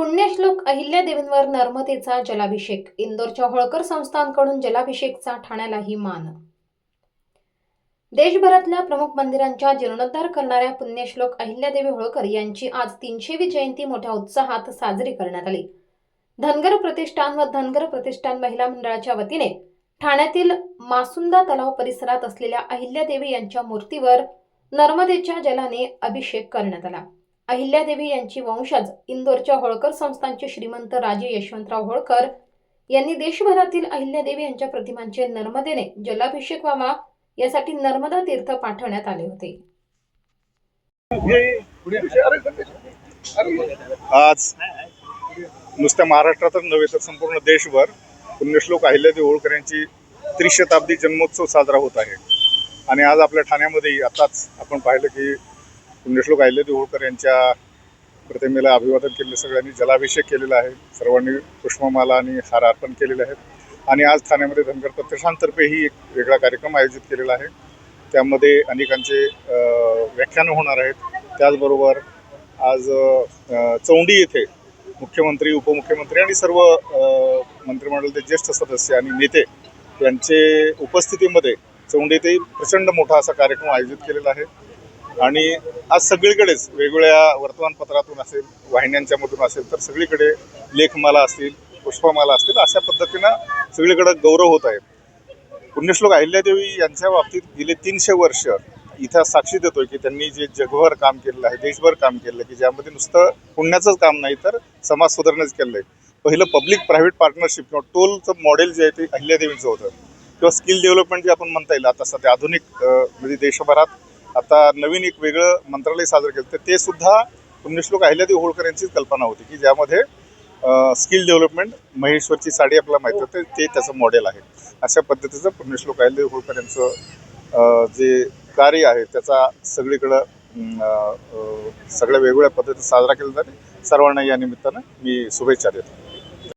पुण्यश्लोक अहिल्यादेवींवर नर्मदेचा जलाभिषेक. इंदोरच्या होळकर संस्थांकडून जलाभिषेकचा ठाण्यालाही मान. देशभरातल्या प्रमुख मंदिरांच्या जीर्णोद्धार करणाऱ्या पुण्यश्लोक अहिल्यादेवी होळकर यांची आज तीनशेवी जयंती मोठ्या उत्साहात साजरी करण्यात आली. धनगर प्रतिष्ठान व धनगर प्रतिष्ठान महिला मंडळाच्या वतीने ठाण्यातील मासुंदा तलाव परिसरात असलेल्या अहिल्यादेवी यांच्या मूर्तीवर नर्मदेच्या जलाने अभिषेक करण्यात आला. अहिल्यादेवी यांची वंशज इंदोरच्या होळकर संस्थांचे श्रीमंत राजे यशवंतराव होळकर यांनी देशभरातील अहिल्यादेवी यांच्या प्रतिमांचे नर्मदेने जलाभिषेक व्हावा यासाठी नर्मदा तीर्थ पाठवण्यात आले होते. आज नुसत्या महाराष्ट्रातच नव्हे तर संपूर्ण देशभर पुण्यश्लोक अहिल्यादेवी होळकर यांची त्रिशताब्दी जन्मोत्सव साजरा होत आहे. आणि आज आपल्या ठाण्यामध्ये आताच आपण पाहिलं की पुण्यश्लोक आयले देहोळकर यांच्या प्रतिमेला अभिवादन केले सगळ्यांनी जलाभिषेक केलेला आहे. सर्वांनी पुष्पमाला आणि हार अर्पण केलेले आहेत. आणि आज ठाण्यामध्ये धनगर प्रतिष्ठानतर्फे ही एक वेगळा कार्यक्रम आयोजित केलेला आहे. त्यामध्ये अनेकांचे व्याख्यानं होणार आहेत. त्याचबरोबर आज चौंडी येथे मुख्यमंत्री उपमुख्यमंत्री आणि सर्व मंत्रिमंडळाचे ज्येष्ठ सदस्य आणि नेते यांचे उपस्थितीमध्ये चौंडी येथे प्रचंड मोठा असा कार्यक्रम आयोजित केलेला आहे. आणि आज सगळीकडेच वेगवेगळ्या वर्तमानपत्रातून असेल वाहिन्यांच्या मधून असेल तर सगळीकडे लेखमाला असतील पुष्पमाला असतील अशा पद्धतीनं सगळीकडे गौरव होत आहे पुण्यश्लोक अहिल्यादेवी यांच्या बाबतीत गेले तीनशे वर्ष इथं साक्षी देतोय की त्यांनी जे जगभर काम केलेलं आहे देशभर काम केलेलं आहे की ज्यामध्ये नुसतं पुण्याचंच काम नाही तर समाज सुधारण्याचं केलं आहे पहिलं पब्लिक प्रायव्हेट पार्टनरशिप किंवा टोलचं मॉडेल जे आहे ते अहिल्यादेवींचं होतं. किंवा स्किल डेव्हलपमेंट जे आपण म्हणता येईल आता सध्या आधुनिक म्हणजे देशभरात आता नवीन एक वेगळं मंत्रालय साजरं केलं. तर ते सुद्धा पुण्यश्लोक अहिल्यादेवी होळकर यांचीच कल्पना होती की ज्यामध्ये स्किल डेव्हलपमेंट महेश्वरची साडी आपल्याला माहिती होते ते त्याचं मॉडेल आहे. अशा पद्धतीचं पुण्यश्लोक अहिल्यादेवी होळकर यांचं जे कार्य आहे त्याचा सगळीकडं सगळ्या वेगवेगळ्या पद्धतीत साजरा केला जाते. सर्वांना या निमित्तानं मी शुभेच्छा देतो.